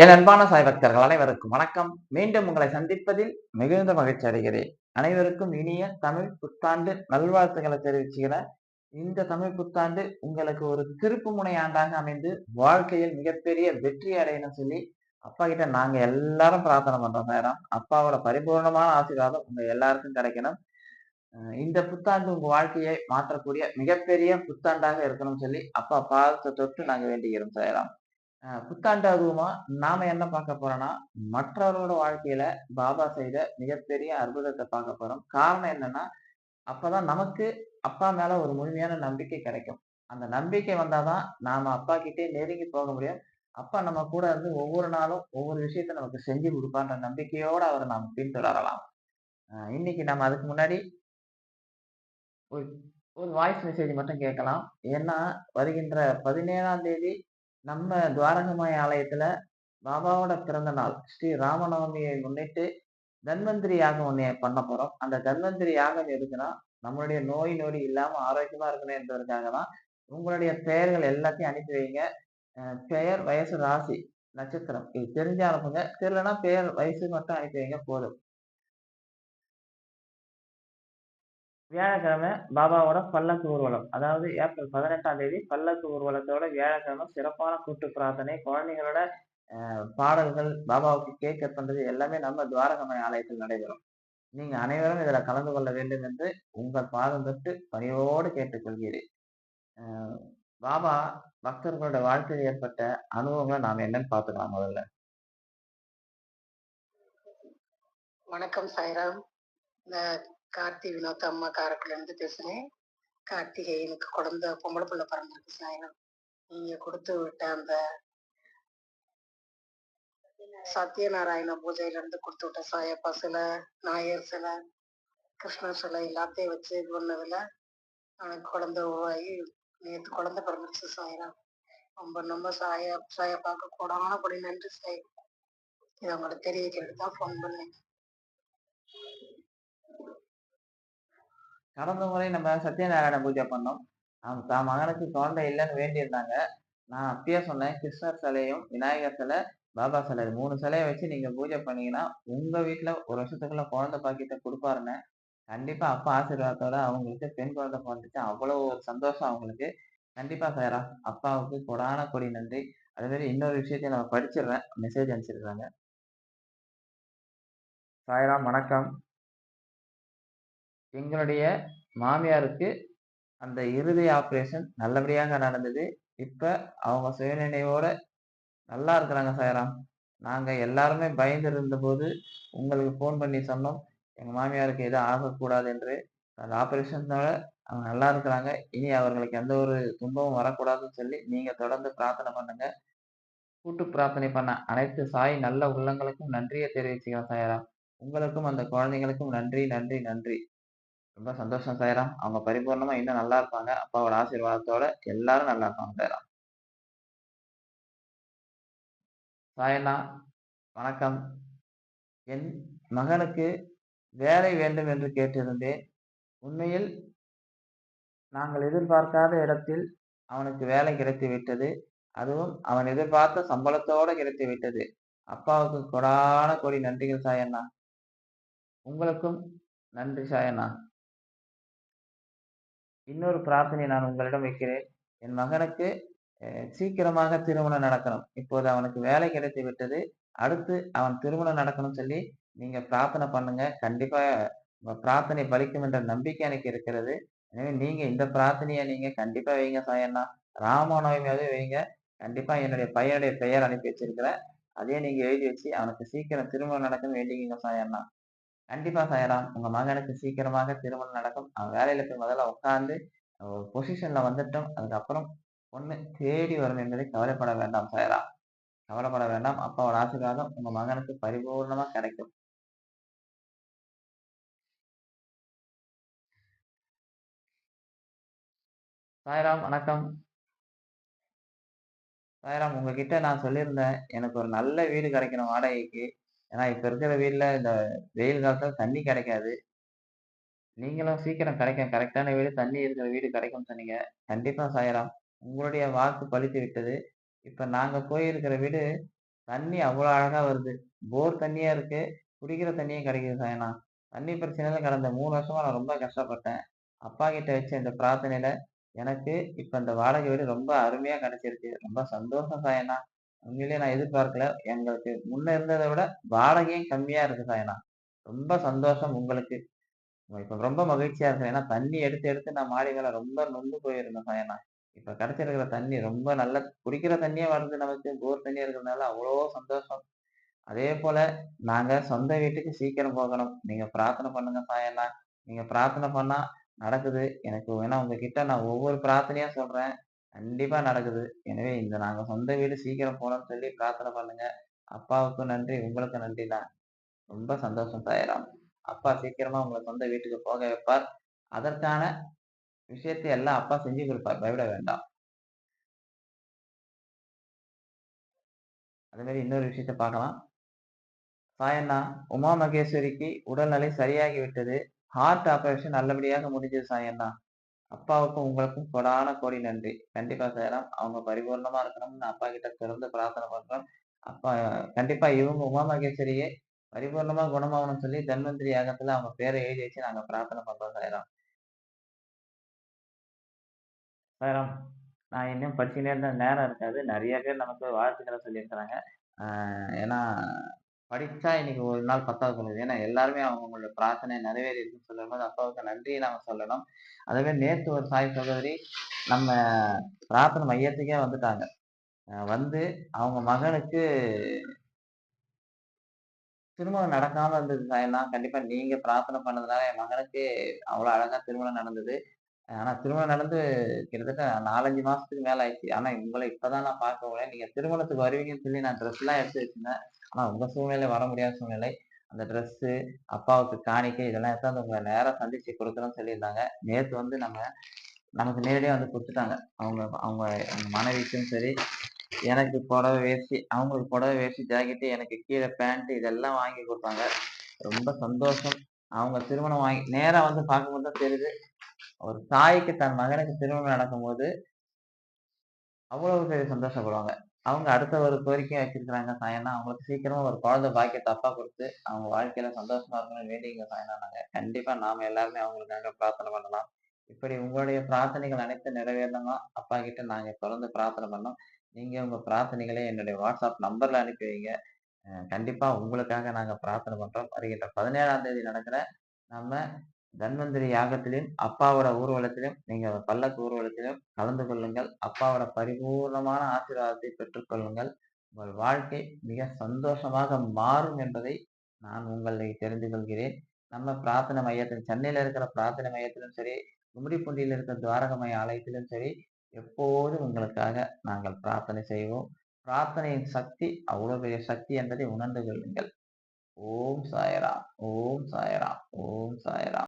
என் அன்பான சாய் பக்தர்கள் அனைவருக்கும் வணக்கம். மீண்டும் உங்களை சந்திப்பதில் மிகுந்த மகிழ்ச்சி அடைகிறேன். அனைவருக்கும் இனிய தமிழ் புத்தாண்டு நல்வாழ்த்துக்களை தெரிவிச்சுக்கிறேன் இந்த தமிழ் புத்தாண்டு உங்களுக்கு ஒரு திருப்பு முனை ஆண்டாக அமைந்து வாழ்க்கையில் மிகப்பெரிய வெற்றி அடையணும் சொல்லி அப்பா கிட்ட நாங்க எல்லாரும் பிரார்த்தனை பண்றோம் நேரம் அப்பாவோட பரிபூர்ணமான ஆசீர்வாதம் உங்க எல்லாருக்கும் கிடைக்கணும். இந்த புத்தாண்டு உங்க வாழ்க்கையை மாற்றக்கூடிய மிகப்பெரிய புத்தாண்டாக இருக்கணும்னு சொல்லி அப்பா பாதத்தை தொட்டு நாங்க வேண்டிக்கிறோம் சாயிரம். புத்தாண்டாகுமா? புத்தாண்டு நாம என்ன பார்க்க போறோம்னா மற்றவர்களோட வாழ்க்கையில பாபா செய்த மிகப்பெரிய அற்புதத்தை பார்க்க போறோம். காரணம் என்னன்னா அப்பதான் நமக்கு அப்பா மேல ஒரு முழுமையான நம்பிக்கை கிடைக்கும். அந்த நம்பிக்கை வந்தாதான் நாம அப்பா கிட்டே நெருங்கி போக முடியும். அப்பா நம்ம கூட இருந்து ஒவ்வொரு நாளும் ஒவ்வொரு விஷயத்த நமக்கு செஞ்சு கொடுப்பான்ற நம்பிக்கையோட அவரை நாம் பின்தொடரலாம். இன்னைக்கு நம்ம அதுக்கு முன்னாடி ஒரு ஒரு வாய்ஸ் மெசேஜ் மட்டும் கேட்கலாம். ஏன்னா வருகின்ற பதினேழாம் தேதி நம்ம துவாரகமாய் ஆலயத்துல பாபாவோட பிறந்த நாள் ஸ்ரீ ராமநவமியை முன்னிட்டு தன்வந்திரி யாகம் ஒண்ணு பண்ண போறோம். அந்த தன்வந்திரி யாகம் எதுக்குன்னா நம்மளுடைய நோய் நொடி இல்லாம ஆரோக்கியமா இருக்கணும் என்பதற்காக தான். உங்களுடைய பெயர்கள் எல்லாத்தையும் அனுப்பி வைங்க. பெயர் வயசு ராசி நட்சத்திரம். இது தெரிஞ்சு அனுப்புங்க தெரியலன்னா பெயர் வயசு மட்டும் அனுப்பி வைங்க போதும். வியாழக்கிழமை பாபாவோட பல்லக்கு ஊர்வலம். அதாவது ஏப்ரல் பதினெட்டாம் தேதி பல்லக்கு ஊர்வலத்தோட வியாழக்கிழமை சிறப்பான கூட்டு பிரார்த்தனை. குழந்தைங்களோட அஹ், பாடல்கள் பாபாவுக்கு கேக் கட் பண்றது எல்லாமே நம்ம துவாரகமணி ஆலயத்தில் நடைபெறும். நீங்க அனைவரும் இதுல கலந்து கொள்ள வேண்டும் என்று உங்கள் பாதம் தொட்டு பணிவோடு கேட்டுக்கொள்கிறேன். அஹ், பாபா பக்தர்களோட வாழ்க்கையில் ஏற்பட்ட அனுபவங்களை நாம் என்னன்னு பார்த்துக்கலாம் முதல்ல. வணக்கம் சாய்ராம். கார்த்தி வினோத் அம்மா காரக்குள்ள இருந்து பேசுறேன் கார்த்திகை எனக்கு குழந்த பொம்பளை பிள்ளை பிறந்திருக்கு சாயனம் நீங்க கொடுத்து விட்ட அந்த சத்யநாராயண பூஜையில இருந்து கொடுத்து விட்ட சாயப்பா சிலை நாயர் சிலை கிருஷ்ணர் சிலை எல்லாத்தையும் வச்சு இது பண்ணதுல எனக்கு குழந்தை உருவாகி நேத்து குழந்தை பிறந்துருச்சு சாய்ராம் ரொம்ப ரொம்ப சாய சாயப்பாக்கு கூடான கொடி நன்றி சாய். இதை உங்களுக்கு தெரிவிக்கிறதுக்கு தான் ஃபோன் பண்ணேன். கடந்த முறை நம்ம சத்யநாராயண பூஜை பண்ணோம். நாம் தான் மகனுக்கு குழந்தை இல்லைன்னு வேண்டியிருந்தாங்க. நான் அப்பயே சொன்னேன் கிருஷ்ணர் சிலையும் விநாயகர் சிலை பாபா சிலை மூணு சிலையை வச்சு நீங்க பூஜை பண்ணீங்கன்னா உங்க வீட்டுல ஒரு வருஷத்துக்குள்ள குழந்தை பாக்கியத்தை கொடுப்பாருன்னு. கண்டிப்பா அப்பா ஆசீர்வாதத்தோட அவங்களுக்கு பெண் குழந்தை பிறந்துச்சு. அவ்வளவு ஒரு சந்தோஷம் அவங்களுக்கு. கண்டிப்பா சாரா அப்பாவுக்கு கொடான கொடி நன்றி. அதே மாதிரி இன்னொரு விஷயத்தையும் நம்ம படிச்சிடுறேன். மெசேஜ் அனுப்பிச்சிருக்காங்க சாய்ரா வணக்கம். எங்களுடைய மாமியாருக்கு அந்த இறுதி ஆப்ரேஷன் நல்லபடியாக நடந்தது. இப்போ அவங்க சுயநினைவோட நல்லா இருக்கிறாங்க சாயராம். நாங்கள் எல்லாருமே பயந்து இருந்தபோது உங்களுக்கு ஃபோன் பண்ணி சொன்னோம். எங்கள் மாமியாருக்கு எதுவும் ஆகக்கூடாது என்று. அந்த ஆப்ரேஷனோட அவங்க நல்லா இருக்கிறாங்க. இனி அவர்களுக்கு எந்த ஒரு துன்பமும் வரக்கூடாதுன்னு சொல்லி நீங்கள் தொடர்ந்து பிரார்த்தனை பண்ணுங்க. கூட்டு பிரார்த்தனை பண்ண அனைத்து சாய் நல்ல உள்ளங்களுக்கும் நன்றியை தெரிவிச்சுக்கிறேன் சாயராம். உங்களுக்கும் அந்த குழந்தைங்களுக்கும் நன்றி நன்றி நன்றி. ரொம்ப சந்தோஷம் சாயராம் அவங்க பரிபூர்ணமா இன்னும் நல்லா இருப்பாங்க. அப்பாவோட ஆசீர்வாதத்தோட எல்லாரும் நல்லா இருப்பாங்க சாயராம் சாயண்ணா வணக்கம். என் மகனுக்கு வேலை வேண்டும் என்று கேட்டிருந்தேன். உண்மையில் நாங்கள் எதிர்பார்க்காத இடத்தில் அவனுக்கு வேலை கிடைத்து விட்டது. அதுவும் அவன் எதிர்பார்த்த சம்பளத்தோட கிடைத்து விட்டது. அப்பாவுக்கு கொடான கொடி நன்றிகள் சாயண்ணா உங்களுக்கும் நன்றி சாயண்ணா இன்னொரு பிரார்த்தனை நான் உங்களிடம் வைக்கிறேன். என் மகனுக்கு சீக்கிரமாக திருமணம் நடக்கணும். இப்போது அவனுக்கு வேலை கிடைத்து விட்டது. அடுத்து அவன் திருமணம் நடக்கணும் சொல்லி நீங்க பிரார்த்தனை பண்ணுங்க. கண்டிப்பா உங்க பிரார்த்தனை பலிக்கும் என்ற நம்பிக்கை எனக்கு இருக்கிறது. எனவே நீங்க இந்த பிரார்த்தனையை நீங்க கண்டிப்பா வைங்க சாயண்ணா. ராமநவமியாவது வைங்க. கண்டிப்பா என்னுடைய பையனுடைய பெயர் அனுப்பி வச்சிருக்கிறேன். அதே நீங்க எழுதி வச்சு அவனுக்கு சீக்கிரம் திருமணம் நடக்கும் வேண்டிங்க சாயண்ணா. கண்டிப்பா சாயலாம் உங்க மகனுக்கு சீக்கிரமாக திருமணம் நடக்கும். அவன் வேலையில போய் முதல்ல உட்காந்து பொசிஷன்ல வந்துட்டோம் அதுக்கப்புறம் பொண்ணு தேடி வரும் என்பதை கவலைப்பட வேண்டாம் சாயலாம் கவலைப்பட வேண்டாம். அப்பாவோட ஆசீர்வாதம் உங்க மகனுக்கு பரிபூர்ணமா கிடைக்கும். சாய்ராம் வணக்கம். சாய்ராம் உங்ககிட்ட நான் சொல்லியிருந்தேன் எனக்கு ஒரு நல்ல வீடு கிடைக்கணும் வாடகைக்கு. ஏன்னா இப்போ இருக்கிற வீட்டில் இந்த வெயில் காலத்தில் தண்ணி கிடைக்காது நீங்களும் சீக்கிரம் கிடைக்கும் கரெக்டான வீடு தண்ணி இருக்கிற வீடு கிடைக்கும்னு சொன்னீங்க கண்டிப்பாக சாய்ராம் உங்களுடைய வாக்கு பலித்து விட்டது இப்போ நாங்கள் போயிருக்கிற வீடு தண்ணி அவ்வளோ அழகாக வருது. போர் தண்ணியாக இருக்குது குடிக்கிற தண்ணியும் கிடைக்குது சாயனா. தண்ணி பிரச்சனையில் கடந்த மூணு வருஷமாக நான் ரொம்ப கஷ்டப்பட்டேன். அப்பா கிட்ட வச்ச இந்த பிரார்த்தனையில் எனக்கு இப்போ இந்த வாடகை வீடு ரொம்ப அருமையாக கிடைச்சிருக்கு. ரொம்ப சந்தோஷம் சாயனா. உண்மையிலேயே நான் எதிர்பார்க்கல. எங்களுக்கு முன்ன இருந்ததை விட வாடகையும் கம்மியா இருக்கு சாயனா. ரொம்ப சந்தோஷம் உங்களுக்கு. இப்ப ரொம்ப மகிழ்ச்சியா இருக்கேன். ஏன்னா தண்ணி எடுத்து எடுத்து நான் மாடி மேல ரொம்ப நொந்து போயிருந்தேன் சாயனா. இப்ப கிடைச்சிருக்கிற தண்ணி ரொம்ப நல்ல குடிக்கிற தண்ணியே வருது நமக்கு. போர் தண்ணியா இருக்கிறதுனால அவ்வளோ சந்தோஷம். அதே போல நாங்க சொந்த வீட்டுக்கு சீக்கிரம் போகணும். நீங்க பிரார்த்தனை பண்ணுங்க சாயனா. நீங்க பிரார்த்தனை பண்ணா நடக்குது. எனக்கு வேணா உங்ககிட்ட நான் ஒவ்வொரு பிரார்த்தனையா சொல்றேன். கண்டிப்பா நடக்குது. எனவே இந்த நாங்க சொந்த வீடு சீக்கிரம் போணும்னு சொல்லி பிரார்த்தனை பண்ணுங்க. அப்பாவுக்கும் நன்றி, உங்களுக்கும் நன்றிண்ணா. ரொம்ப சந்தோஷம் சாய்ராம். அப்பா சீக்கிரமா உங்கள சொந்த வீட்டுக்கு போக வைப்பார். அதற்கான விஷயத்தை எல்லாம் அப்பா செஞ்சு குடுப்பார். பயப்பட வேண்டாம். அதே மாரி இன்னொரு விஷயத்த பார்க்கலாம். சாயண்ணா, உமா மகேஸ்வரிக்கு உடல்நிலை சரியாகி விட்டது. ஹார்ட் ஆபரேஷன் நல்லபடியாக முடிஞ்சது சாயண்ணா. அப்பாவுக்கும் உங்களுக்கும் கொடான கோடி நன்றி. கண்டிப்பா சாய்ராம். அவங்க பரிபூர்ணமா இருக்கணும்னு அப்பா கிட்ட தொடர்ந்து பிரார்த்தனை பண்றோம். அப்பா கண்டிப்பா இவங்க உமா மகேஸ்வரியே பரிபூர்ணமா குணமாகணும்னு சொல்லி தன்வந்திரி யாகத்துல அவங்க பேரை எழுதி வச்சு நாங்க பிரார்த்தனை பண்றோம் சாய்ராம். சாய்ராம். நான் இன்னும் படிச்சுக்கிட்டே இருந்த நேரம் இருக்காது. நிறைய பேர் நமக்கு வாழ்த்துக்களை சொல்லியிருக்கிறாங்க. ஏன்னா படிச்சா இன்னைக்கு ஒரு நாள் பத்தாவது சொல்லுது ஏன்னா எல்லாருமே அவங்களோட பிரார்த்தனை நிறைவேறிருக்குன்னு சொல்லும்போது அப்பாவுக்கு நன்றியை நாம சொல்லணும். அதுவே நேத்து ஒரு சாய் சகோதரி நம்ம பிரார்த்தனை மையத்துக்கே வந்துட்டாங்க. வந்து அவங்க மகனுக்கு திருமணம் நடக்காம இருந்தது சாயண்ணா. கண்டிப்பா நீங்க பிரார்த்தனை பண்ணதுனால என் மகனுக்கு அவ்வளோ அழகா திருமணம் நடந்தது. ஆனா திருமணம் நடந்து கிட்டத்தட்ட 4, 5 மாசத்துக்கு மேல ஆயிடுச்சு. ஆனா உங்களை இப்பதான் நான் பார்க்க போறேன். நீங்க திருமணத்துக்கு வருவீங்கன்னு சொல்லி நான் ட்ரெஸ்லாம் எடுத்து வச்சிருந்தேன். ஆனால் உங்கள் சூழ்நிலை வர முடியாத சூழ்நிலை. அந்த ட்ரெஸ்ஸு, அப்பாவுக்கு காணிக்கை இதெல்லாம் எடுத்து அந்த நேராக சந்திச்சு கொடுக்குறோன்னு சொல்லியிருந்தாங்க. நேற்று வந்து நம்ம நமக்கு நேரடியாக வந்து கொடுத்துட்டாங்க அவங்க அவங்க மனைவிக்கும் சரி, எனக்கு புடவை, வேஷ்டி அவங்களுக்கு புடவை, வேஷ்டி, ஜாக்கெட்டு, எனக்கு கீழே பேண்ட்டு இதெல்லாம் வாங்கி கொடுத்தாங்க ரொம்ப சந்தோஷம். அவங்க திருமணம் வாங்கி நேராக வந்து பார்க்கும்போது தான் தெரியுது. ஒரு தாய்க்கு தன் மகனுக்கு திருமணம் நடக்கும்போது அவ்வளவு பெரிய சந்தோஷப்படுவாங்க. அவங்க அடுத்த ஒரு கோரிக்கையா வச்சிருக்கிறாங்க சாயனா அவங்களுக்கு சீக்கிரமா ஒரு குழந்தை பாக்கிய தப்பா கொடுத்து அவங்க வாழ்க்கையில சந்தோஷமா இருக்கணும்னு வேண்டிங்க சாயனா நாங்க. கண்டிப்பா நாம எல்லாருமே அவங்களுக்காக பிரார்த்தனை பண்ணலாம். இப்படி உங்களுடைய பிரார்த்தனைகள் அனைத்து நிறைவேறணுமா அப்பா கிட்ட நாங்க தொடர்ந்து பிரார்த்தனை பண்ணோம். நீங்க உங்க பிரார்த்தனைகளை என்னுடைய வாட்ஸ்அப் நம்பர்ல அனுப்பி வைங்க. கண்டிப்பா உங்களுக்காக நாங்க பிரார்த்தனை பண்றோம். வருகின்ற 17ஆம் தேதி நடக்கிற நம்ம தன்வந்திரி யாகத்திலும், அப்பாவோட ஊர்வலத்திலும், நீங்க பல்லக்கு ஊர்வலத்திலும் கலந்து கொள்ளுங்கள். அப்பாவோட பரிபூர்ணமான ஆசீர்வாதத்தை பெற்றுக்கொள்ளுங்கள் உங்கள் வாழ்க்கை மிக சந்தோஷமாக மாறும் என்பதை நான் உங்களை தெரிந்து கொள்கிறேன். நம்ம பிரார்த்தனை மையத்தில் சென்னையில இருக்கிற பிரார்த்தனை மையத்திலும் சரி, கும்மிடிப்பூண்டியில இருக்கிற துவாரகமய ஆலயத்திலும் சரி, எப்போதும் உங்களுக்காக நாங்கள் பிரார்த்தனை செய்வோம். பிரார்த்தனையின் சக்தி அவ்வளோ பெரிய சக்தி என்பதை உணர்ந்து கொள்ளுங்கள். ஓம் சாயராம் ஓம் சாயராம் ஓம் சாயராம்